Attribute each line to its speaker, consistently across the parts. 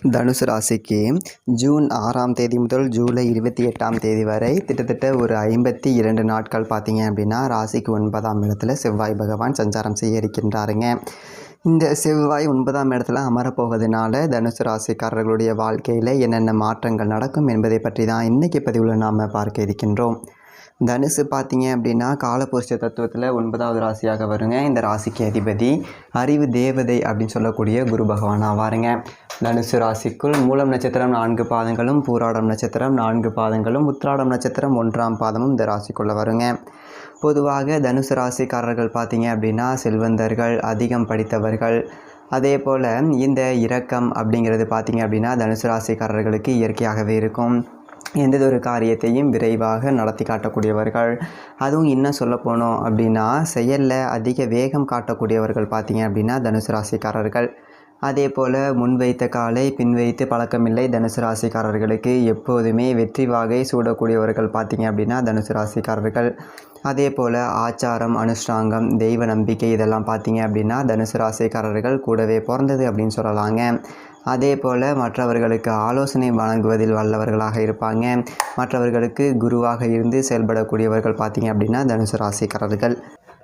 Speaker 1: தனுசு ராசிக்கு ஜூன் ஆறாம் தேதி முதல் ஜூலை இருபத்தி எட்டாம் தேதி வரை கிட்டத்தட்ட ஒரு ஐம்பத்தி இரண்டு நாட்கள் பார்த்தீங்க அப்படின்னா ராசிக்கு ஒன்பதாம் இடத்துல செவ்வாய் பகவான் சஞ்சாரம் செய்ய இருக்கின்றாருங்க. இந்த செவ்வாய் ஒன்பதாம் இடத்துல அமரப்போவதனால தனுசு ராசிக்காரர்களுடைய வாழ்க்கையில் என்னென்ன மாற்றங்கள் நடக்கும் என்பதை பற்றி தான் இன்றைக்கி பதிவில் நாம் பார்க்க இருக்கின்றோம். தனுசு பார்த்தீங்க அப்படின்னா காலபுருஷ தத்துவத்தில் ஒன்பதாவது ராசியாக வருங்க. இந்த ராசிக்கு அதிபதி அறிவு தேவதை அப்படின்னு சொல்லக்கூடிய குரு பகவான் ஆவாருங்க. தனுசு ராசிக்குள் மூலம் நட்சத்திரம் நான்கு பாதங்களும் பூராடம் நட்சத்திரம் நான்கு பாதங்களும் உத்ராடம் நட்சத்திரம் ஒன்றாம் பாதமும் இந்த ராசிக்குள்ளே வருங்க. பொதுவாக தனுசு ராசிக்காரர்கள் பார்த்தீங்க அப்படின்னா செல்வந்தர்கள் அதிகம் படித்தவர்கள். அதே போல் இந்த இரக்கம் அப்படிங்கிறது பார்த்தீங்க அப்படின்னா தனுசு ராசிக்காரர்களுக்கு இயற்கையாகவே இருக்கும். எந்ததொரு காரியத்தையும் விரைவாக நடத்தி காட்டக்கூடியவர்கள். அதுவும் இன்னும் சொல்ல போனோம் அப்படின்னா செயலில் அதிக வேகம் காட்டக்கூடியவர்கள் பார்த்தீங்க அப்படின்னா தனுசு ராசிக்காரர்கள். அதே போல் முன்வைத்த காலை பின் வைத்து பழக்கமில்லை தனுசு ராசிக்காரர்களுக்கு எப்போதுமே வெற்றி வாகை சூடக்கூடியவர்கள் பார்த்தீங்க அப்படின்னா தனுசு ராசிக்காரர்கள். அதே போல் ஆச்சாரம் அனுஷ்டாங்கம் தெய்வ நம்பிக்கை இதெல்லாம் பார்த்தீங்க அப்படின்னா தனுசு ராசிக்காரர்கள் கூடவே பிறந்தது அப்படின்னு சொல்லலாங்க. அதே போல் மற்றவர்களுக்கு ஆலோசனை வழங்குவதில் வல்லவர்களாக இருப்பாங்க. மற்றவர்களுக்கு குருவாக இருந்து செயல்படக்கூடியவர்கள் பார்த்திங்க அப்படின்னா தனுசு ராசிக்காரர்கள்.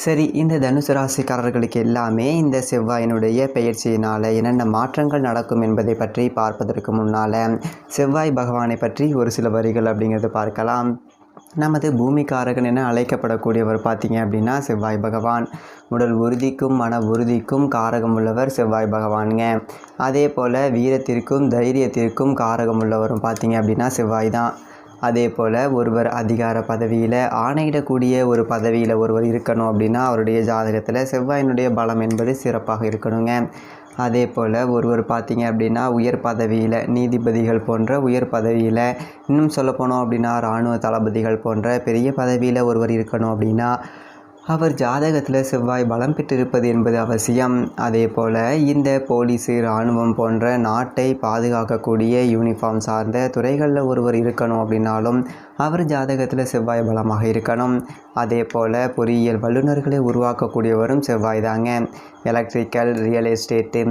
Speaker 1: சரி இந்த தனுசு ராசிக்காரர்களுக்கு எல்லாமே இந்த செவ்வாயினுடைய பெயர்ச்சியினால் என்னென்ன மாற்றங்கள் நடக்கும் என்பதை பற்றி பார்ப்பதற்கு முன்னால் செவ்வாய் பகவானை பற்றி ஒரு சில வரிகள் அப்படிங்கிறது பார்க்கலாம். நமது பூமிக்காரகன் என அழைக்கப்படக்கூடியவர் பார்த்தீங்க அப்படின்னா செவ்வாய் பகவான். உடல் உறுதிக்கும் மன உறுதிக்கும் காரகம் உள்ளவர் செவ்வாய் பகவானுங்க. அதே போல் வீரத்திற்கும் தைரியத்திற்கும் காரகம் உள்ளவரும் பார்த்தீங்க அப்படின்னா செவ்வாய் தான். அதே போல் ஒருவர் அதிகார பதவியில் ஆணையிடக்கூடிய ஒரு பதவியில் ஒருவர் இருக்கணும் அப்படின்னா அவருடைய ஜாதகத்தில் செவ்வாயினுடைய பலம் என்பது சிறப்பாக இருக்கணுங்க. அதே போல் ஒருவர் பார்த்தீங்க அப்படின்னா உயர் பதவியில் நீதிபதிகள் போன்ற உயர் பதவியில் இன்னும் சொல்லப்போனோம் அப்படின்னா இராணுவ தளபதிகள் போன்ற பெரிய பதவியில் ஒருவர் இருக்கணும் அப்படின்னா அவர் ஜாதகத்தில் செவ்வாய் பலம் பெற்றிருப்பது என்பது அவசியம். அதே போல் இந்த போலீஸு இராணுவம் போன்ற நாட்டை பாதுகாக்கக்கூடிய யூனிஃபார்ம் சார்ந்த துறைகளில் ஒருவர் இருக்கணும் அப்படின்னாலும் அவர் ஜாதகத்தில் செவ்வாய் பலமாக இருக்கணும். அதே போல் பொறியியல் வல்லுநர்களை உருவாக்கக்கூடியவரும் செவ்வாய் தாங்க எலக்ட்ரிக்கல் ரியல் எஸ்டேட்டு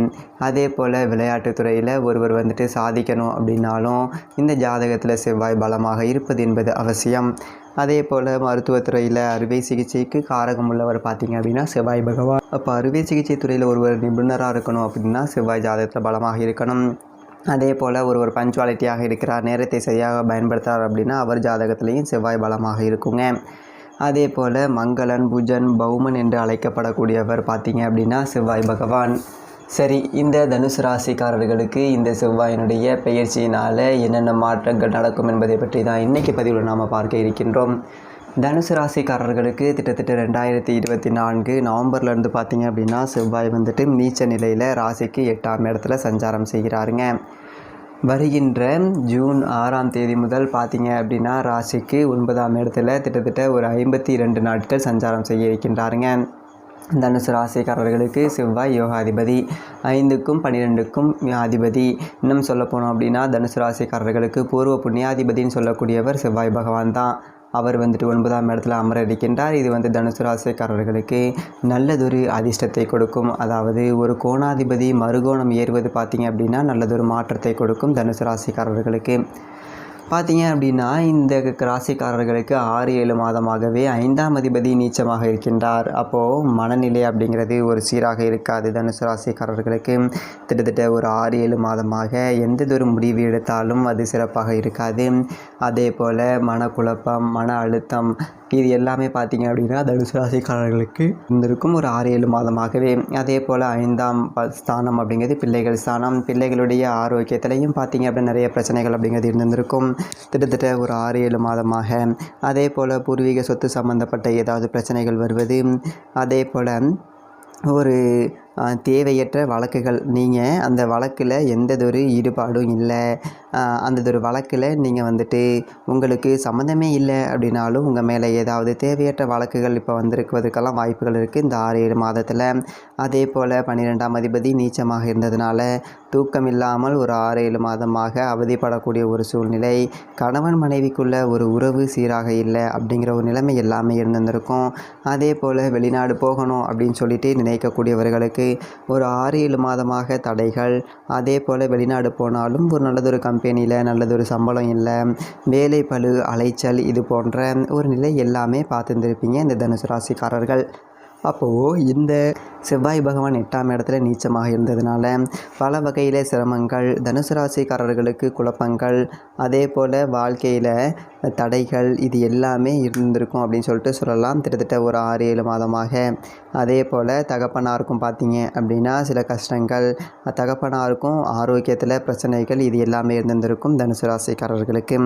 Speaker 1: அதே போல் விளையாட்டுத்துறையில் ஒருவர் வந்துட்டு சாதிக்கணும் அப்படின்னாலும் இந்த ஜாதகத்தில் செவ்வாய் பலமாக இருப்பது என்பது அவசியம். அதே போல் மருத்துவத்துறையில் அறுவை சிகிச்சைக்கு காரகம் உள்ளவர் பார்த்தீங்க அப்படின்னா செவ்வாய் பகவான். அப்போ அறுவை சிகிச்சை துறையில் ஒருவர் நிபுணராக இருக்கணும் அப்படின்னா செவ்வாய் ஜாதகத்தில் பலமாக இருக்கணும். அதே போல் ஒருவர் பஞ்சுவாலிட்டியாக இருக்கிறார் நேரத்தை சரியாக பயன்படுத்துகிறார் அப்படின்னா அவர் ஜாதகத்திலையும் செவ்வாய் பலமாக இருக்குங்க. அதே போல் மங்களன் புஜன் பௌமன் என்று அழைக்கப்படக்கூடியவர் பார்த்தீங்க அப்படின்னா செவ்வாய் பகவான். சரி இந்த தனுசு ராசிக்காரர்களுக்கு இந்த செவ்வாயினுடைய பெயர்ச்சியினால் என்னென்ன மாற்றங்கள் நடக்கும் என்பதை பற்றி தான் இன்றைக்கி பதிவில் நாம் பார்க்க இருக்கின்றோம். தனுசு ராசிக்காரர்களுக்கு கிட்டத்தட்ட ரெண்டாயிரத்தி இருபத்தி நான்கு நவம்பர்லேருந்து பார்த்தீங்க அப்படின்னா செவ்வாய் வந்துட்டு நீச்ச நிலையில் ராசிக்கு எட்டாம் இடத்துல சஞ்சாரம் செய்கிறாருங்க. வருகின்ற ஜூன் ஆறாம் தேதி முதல் பார்த்தீங்க அப்படின்னா ராசிக்கு ஒன்பதாம் இடத்துல கிட்டத்தட்ட ஒரு ஐம்பத்தி ரெண்டு நாட்கள் சஞ்சாரம் செய்ய இருக்கின்றாருங்க. தனுசு ராசிக்காரர்களுக்கு செவ்வாய் யோகாதிபதி ஐந்துக்கும் பன்னிரெண்டுக்கும் அதிபதி இன்னும் சொல்ல போனோம் அப்படின்னா தனுசு ராசிக்காரர்களுக்கு பூர்வ புண்ணியாதிபதின்னு சொல்லக்கூடியவர் செவ்வாய் பகவான் தான். அவர் வந்துட்டு ஒன்பதாம் இடத்துல அமர இருக்கின்றார். இது வந்து தனுசு ராசிக்காரர்களுக்கு நல்லதொரு அதிர்ஷ்டத்தை கொடுக்கும். அதாவது ஒரு கோணாதிபதி மறுகோணம் ஏறுவது பார்த்தீங்க அப்படின்னா நல்லதொரு மாற்றத்தை கொடுக்கும் தனுசு ராசிக்காரர்களுக்கு. பார்த்தீங்க அப்படின்னா இந்த ராசிக்காரர்களுக்கு ஆறு ஏழு மாதமாகவே ஐந்தாம் அதிபதி நீச்சமாக இருக்கின்றார். அப்போது மனநிலை அப்படிங்கிறது ஒரு சீராக இருக்காது. தனுசு ராசிக்காரர்களுக்கு கிட்டத்தட்ட ஒரு ஆறு ஏழு மாதமாக எந்ததொரு முடிவு எடுத்தாலும் அது சிறப்பாக இருக்காது. அதே போல் மனக்குழப்பம் மன அழுத்தம் இது எல்லாமே பார்த்தீங்க அப்படின்னா தனுசு ராசிக்காரர்களுக்கு இருந்திருக்கும் ஒரு ஆறு ஏழு மாதமாகவே. அதே போல் ஐந்தாம் ப- ஸ்தானம் அப்படிங்கிறது பிள்ளைகள் ஸ்தானம். பிள்ளைகளுடைய ஆரோக்கியத்திலையும் பார்த்தீங்க அப்படின்னா நிறைய பிரச்சனைகள் அப்படிங்கிறது இருந்திருக்கும். கிட்டத்தட்ட ஒரு ஆறு ஏழு மாதமாக. அதே போல் பூர்வீக சொத்து சம்பந்தப்பட்ட ஏதாவது பிரச்சனைகள் வருவது. அதே போல் ஒரு தேவையற்ற வழக்குகள். நீங்கள் அந்த வழக்கில் எந்ததொரு ஈடுபாடும் இல்லை. அந்ததொரு வழக்கில் நீங்கள் வந்துட்டு உங்களுக்கு சம்மந்தமே இல்லை அப்படின்னாலும் உங்கள் மேலே ஏதாவது தேவையற்ற வழக்குகள் இப்போ வந்திருக்குவதற்கெல்லாம் வாய்ப்புகள் இருக்குது இந்த ஆறு ஏழு மாதத்தில். அதே போல் பன்னிரெண்டாம் அதிபதி நீச்சமாக இருந்ததுனால தூக்கம் இல்லாமல் ஒரு ஆறு ஏழு மாதமாக அவதிப்படக்கூடிய ஒரு சூழ்நிலை. கணவன் மனைவிக்குள்ள ஒரு உறவு சீராக இல்லை அப்படிங்கிற ஒரு நிலைமை எல்லாமே இருந்திருக்கும். அதே போல் வெளிநாடு போகணும் அப்படின்னு சொல்லிட்டு நினைக்கக்கூடியவர்களுக்கு ஒரு ஆறு ஏழு மாதமாக தடைகள். அதே போல் வெளிநாடு போனாலும் ஒரு நல்லதொரு கம்பெனியில் நல்லதொரு சம்பளம் இல்லை. வேலை பளு அலைச்சல் இது போன்ற ஒரு நிலை எல்லாமே பார்த்துருந்துருப்பீங்க இந்த தனுசு ராசிக்காரர்கள். அப்போது இந்த செவ்வாய் பகவான் எட்டாம் இடத்துல நீச்சமாக இருந்ததுனால பல வகையில் சிரமங்கள் தனுசு ராசிக்காரர்களுக்கு குழப்பங்கள் அதே போல் வாழ்க்கையில் தடைகள் இது எல்லாமே இருந்திருக்கும் அப்படின்னு சொல்லிட்டு சொல்லலாம். கிட்டத்தட்ட ஒரு ஆறு ஏழு மாதமாக அதே போல் தகப்பனாருக்கும் பார்த்தீங்க அப்படின்னா சில கஷ்டங்கள் தகப்பனாருக்கும் ஆரோக்கியத்தில் பிரச்சனைகள் இது எல்லாமே இருந்திருக்கும் தனுசு ராசிக்காரர்களுக்கு.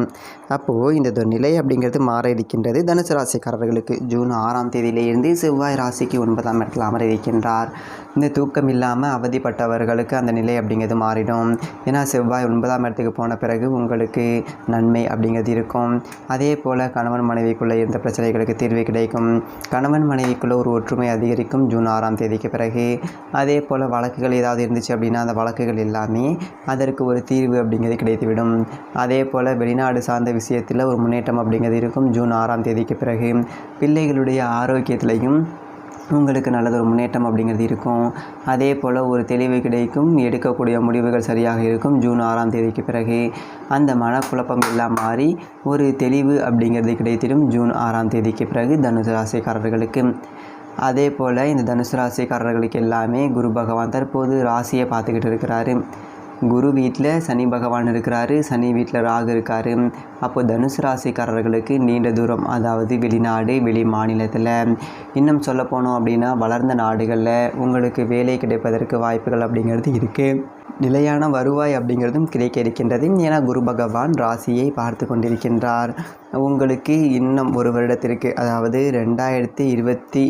Speaker 1: அப்போது இந்த நிலை அப்படிங்கிறது மாற இருக்கின்றது தனுசு ராசிக்காரர்களுக்கு ஜூன் ஆறாம் தேதியிலிருந்து செவ்வாய் ராசிக்கு ஒன்பதாம் இடத்தில் அமர இருக்கின்றார் இந்த தூக்கம் இல்லாமல் அவதிப்பட்டவர்களுக்கு அந்த நிலை அப்படிங்கிறது மாறிடும். ஏன்னா செவ்வாய் ஒன்பதாம் இடத்துக்கு போன பிறகு உங்களுக்கு நன்மை அப்படிங்கிறது இருக்கும். அதே போல் கணவன் மனைவிக்குள்ளே இருந்த பிரச்சனைகளுக்கு தீர்வு கிடைக்கும்? கணவன் மனைவிக்குள்ளே ஒரு ஒற்றுமை அதிகரிக்கும் ஜூன் ஆறாம் தேதிக்கு பிறகு. அதே போல் வழக்குகள் ஏதாவது இருந்துச்சு அப்படின்னா அந்த வழக்குகள் எல்லாமே அதற்கு ஒரு தீர்வு அப்படிங்கிறது கிடைத்துவிடும். அதே போல் வெளிநாடு சார்ந்த விஷயத்தில் ஒரு முன்னேற்றம் அப்படிங்கிறது இருக்கும் ஜூன் ஆறாம் தேதிக்கு பிறகு. பிள்ளைகளுடைய ஆரோக்கியத்திலையும் உங்களுக்கு நல்லதொரு முன்னேற்றம் அப்படிங்கிறது இருக்கும். அதே போல் ஒரு தெளிவு கிடைக்கும். எடுக்கக்கூடிய முடிவுகள் சரியாக இருக்கும். ஜூன் ஆறாம் தேதிக்கு பிறகு அந்த மனக்குழப்பம் எல்லாம் மாறி ஒரு தெளிவு அப்படிங்கிறது கிடைத்திடும். ஜூன் ஆறாம் தேதிக்கு பிறகு தனுசு ராசிக்காரர்களுக்கு. அதே போல் இந்த தனுசு ராசிக்காரர்களுக்கு எல்லாமே குரு பகவான் தற்போது ராசியை பார்த்துக்கிட்டு இருக்கிறாரு. குரு வீட்டில் சனி பகவான் இருக்கிறாரு. சனி வீட்டில் ராகு இருக்காரு. அப்போ தனுசு ராசிக்காரர்களுக்கு நீண்ட தூரம் அதாவது வெளிநாடு வெளி மாநிலத்தில் இன்னும் சொல்ல போனோம் அப்படின்னா வளர்ந்த நாடுகளில் உங்களுக்கு வேலை கிடைப்பதற்கு வாய்ப்புகள் அப்படிங்கிறது இருக்குது நிலையான வருவாய் அப்படிங்கிறதும் கிடைக்க இருக்கின்றது. ஏன்னா குரு பகவான் ராசியை பார்த்து கொண்டிருக்கின்றார். உங்களுக்கு இன்னும் ஒரு வருடத்திற்கு அதாவது ரெண்டாயிரத்தி இருபத்தி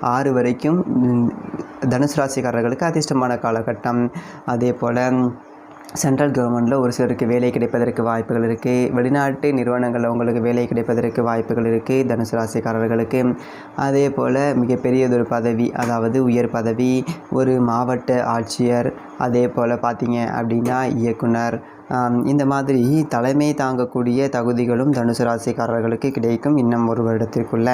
Speaker 1: ஆறு வரைக்கும் தனுசு ராசிக்காரர்களுக்கு அதிர்ஷ்டமான காலகட்டம். அதே போல் சென்ட்ரல் கவர்மெண்ட்டில் ஒரு சிலருக்கு வேலை கிடைப்பதற்கு வாய்ப்புகள் இருக்குது வெளிநாட்டு நிறுவனங்களில் உங்களுக்கு வேலை கிடைப்பதற்கு வாய்ப்புகள் இருக்குது தனுசு ராசிக்காரர்களுக்கு. அதே போல் மிகப்பெரியதொரு பதவி அதாவது உயர் பதவி ஒரு மாவட்ட ஆட்சியர் அதே போல் பார்த்தீங்க அப்படின்னா இயக்குனர் இந்த மாதிரி தலைமை தாங்கக்கூடிய தகுதிகளும் தனுசு ராசிக்காரர்களுக்கு கிடைக்கும் இன்னும் ஒரு வருடத்திற்குள்ள.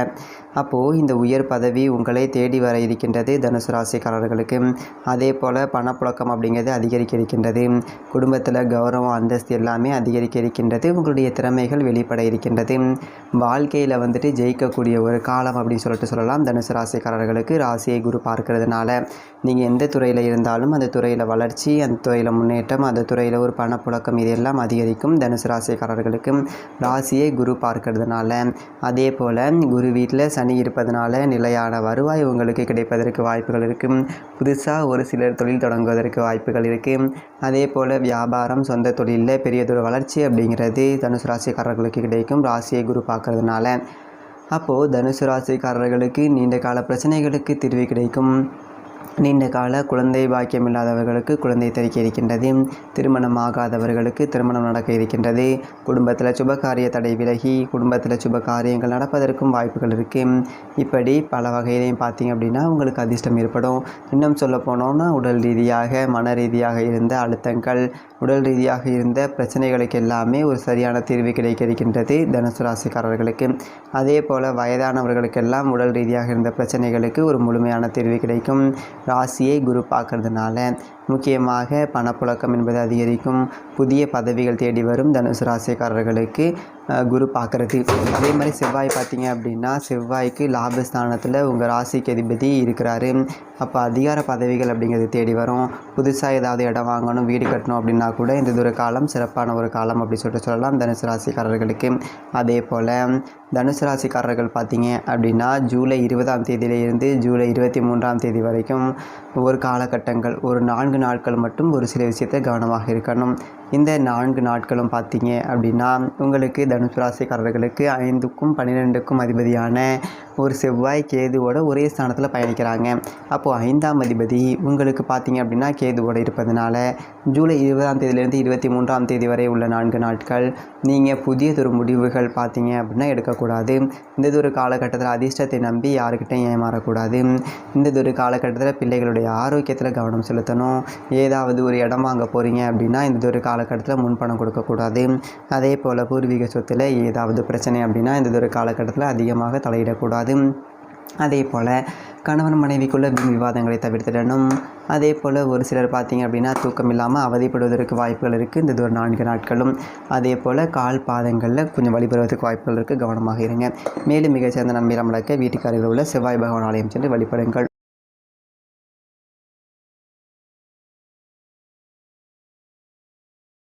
Speaker 1: அப்போது இந்த உயர் பதவி உங்களை தேடி வர இருக்கின்றது தனுசு ராசிக்காரர்களுக்கு. அதே போல் பணப்புழக்கம் அப்படிங்கிறது அதிகரிக்க இருக்கின்றது. குடும்பத்தில் கௌரவம் அந்தஸ்து எல்லாமே அதிகரிக்க இருக்கின்றது. உங்களுடைய திறமைகள் வெளிப்பட இருக்கின்றது. வாழ்க்கையில் வந்துட்டு ஜெயிக்கக்கூடிய ஒரு காலம் அப்படின்னு சொல்லிட்டு சொல்லலாம். தனுசு ராசிக்காரர்களுக்கு ராசியை குரு பார்க்கறதுனால நீங்கள் எந்த துறையில் இருந்தாலும் அந்த துறையில் வளர்ச்சி அந்த துறையில் முன்னேற்றம் அந்த துறையில் ஒரு பணப்புழக்கம் இது எல்லாம் அதிகரிக்கும். தனுசு ராசிக்காரர்களுக்கு ராசியை குரு பார்க்கறதுனால. அதே போல் குரு வீட்டில் சனி இருப்பதனால நிலையான வருவாய் உங்களுக்கு கிடைப்பதற்கு வாய்ப்புகள் இருக்குது புதுசாக ஒரு சிலர் தொழில் தொடங்குவதற்கு வாய்ப்புகள் இருக்குது அதே போல் வியாபாரம் சொந்த தொழிலில் பெரியதொரு வளர்ச்சி அப்படிங்கிறது தனுசு ராசிக்காரர்களுக்கு கிடைக்கும். ராசியை குரு பார்க்கறதுனால. அப்போது தனுசு ராசிக்காரர்களுக்கு நீண்ட கால பிரச்சனைகளுக்கு தீர்வு கிடைக்கும். நீண்ட கால குழந்தை பாக்கியம் இல்லாதவர்களுக்கு குழந்தை தெரிக்க இருக்கின்றது. திருமணம் ஆகாதவர்களுக்கு திருமணம் நடக்க இருக்கின்றது. குடும்பத்தில் சுபகாரிய தடை விலகி குடும்பத்தில் சுப காரியங்கள் நடப்பதற்கும் வாய்ப்புகள் இருக்குது இப்படி பல வகையிலையும் பார்த்தீங்க அப்படின்னா உங்களுக்கு அதிர்ஷ்டம் ஏற்படும். இன்னும் சொல்ல போனோம்னா உடல் ரீதியாக மன ரீதியாக இருந்த அழுத்தங்கள் உடல் ரீதியாக இருந்த பிரச்சனைகளுக்கு எல்லாமே ஒரு சரியான தீர்வு கிடைக்க இருக்கின்றது தனுசு ராசிக்காரர்களுக்கு. அதே போல் வயதானவர்களுக்கெல்லாம் உடல் ரீதியாக இருந்த பிரச்சனைகளுக்கு ஒரு முழுமையான தீர்வு கிடைக்கும். ராசியை குரு பார்க்கறதுனால முக்கியமாக பணப்புழக்கம் என்பது அதிகரிக்கும். புதிய பதவிகள் தேடி வரும் தனுசு ராசிக்காரர்களுக்கு குரு பார்க்குறது அதே மாதிரி செவ்வாய் பார்த்தீங்க அப்படின்னா செவ்வாய்க்கு லாபஸ்தானத்தில் உங்கள் ராசிக்கு அதிபதி இருக்கிறாரு. அப்போ அதிகார பதவிகள் அப்படிங்கிறது தேடி வரும். புதுசாக ஏதாவது இடம் வாங்கணும் வீடு கட்டணும் அப்படின்னா கூட இந்த ஒரு காலம் சிறப்பான ஒரு காலம் அப்படி சொல்லிட்டு சொல்லலாம். தனுசு ராசிக்காரர்களுக்கு அதே போல். தனுசு ராசிக்காரர்கள் பார்த்தீங்க அப்படின்னா ஜூலை இருபதாம் தேதியிலிருந்து ஜூலை இருபத்தி மூன்றாம் தேதி வரைக்கும் ஒரு காலகட்டங்கள் ஒரு நான்கு நாட்கள் மட்டும் ஒரு சில விஷயத்தை கவனமாக இருக்கணும். இந்த நான்கு நாட்களும் பார்த்தீங்க அப்படின்னா உங்களுக்கு தனுசு ராசிக்காரர்களுக்கு ஐந்துக்கும் பன்னிரெண்டுக்கும் அதிபதியான ஒரு செவ்வாய் கேதுவோட ஒரே ஸ்தானத்தில் பயணிக்கிறாங்க. அப்போது ஐந்தாம் அதிபதி உங்களுக்கு பார்த்தீங்க அப்படின்னா கேதுவோட இருப்பதனால ஜூலை இருபதாம் தேதியிலேருந்து இருபத்தி மூன்றாம் தேதி வரை உள்ள நான்கு நாட்கள் நீங்கள் புதியதொரு முடிவுகள் பார்த்தீங்க அப்படின்னா எடுக்கக்கூடாது. இந்ததொரு காலகட்டத்தில் அதிர்ஷ்டத்தை நம்பி யாருக்கிட்டையும் ஏமாறக்கூடாது. இந்ததொரு காலகட்டத்தில் பிள்ளைகளுடைய ஆரோக்கியத்தில் கவனம் செலுத்தணும். ஏதாவது ஒரு இடம் வாங்க போகிறீங்க அப்படின்னா இந்ததொரு காலகட்டத்தில் முன்பணம் கொடுக்கக்கூடாது. அதே போல் பூர்வீக சொத்தில் ஏதாவது பிரச்சனை அப்படின்னா இந்த ஒரு காலகட்டத்தில் அதிகமாக தலையிடக்கூடாது. அதே போல் கணவன் மனைவிக்குள்ள விவாதங்களை தவிர்த்திடணும். அதே போல் ஒரு சிலர் பார்த்தீங்க அப்படின்னா தூக்கம் இல்லாமல் அவதிப்படுவதற்கு வாய்ப்புகள் இருக்குது இந்த ஒரு நான்கு நாட்களும். அதே போல் கால் பாதங்களில் கொஞ்சம் வழிபடுவதற்கு வாய்ப்புகள் இருக்குது கவனமாக இருங்க. மேலும் மிகச்சிறந்த நன்மையில் முடக்க வீட்டுக்காரர்கள் உள்ள செவ்வாய் பகவான் ஆலயம் சென்று வழிபடுங்கள்.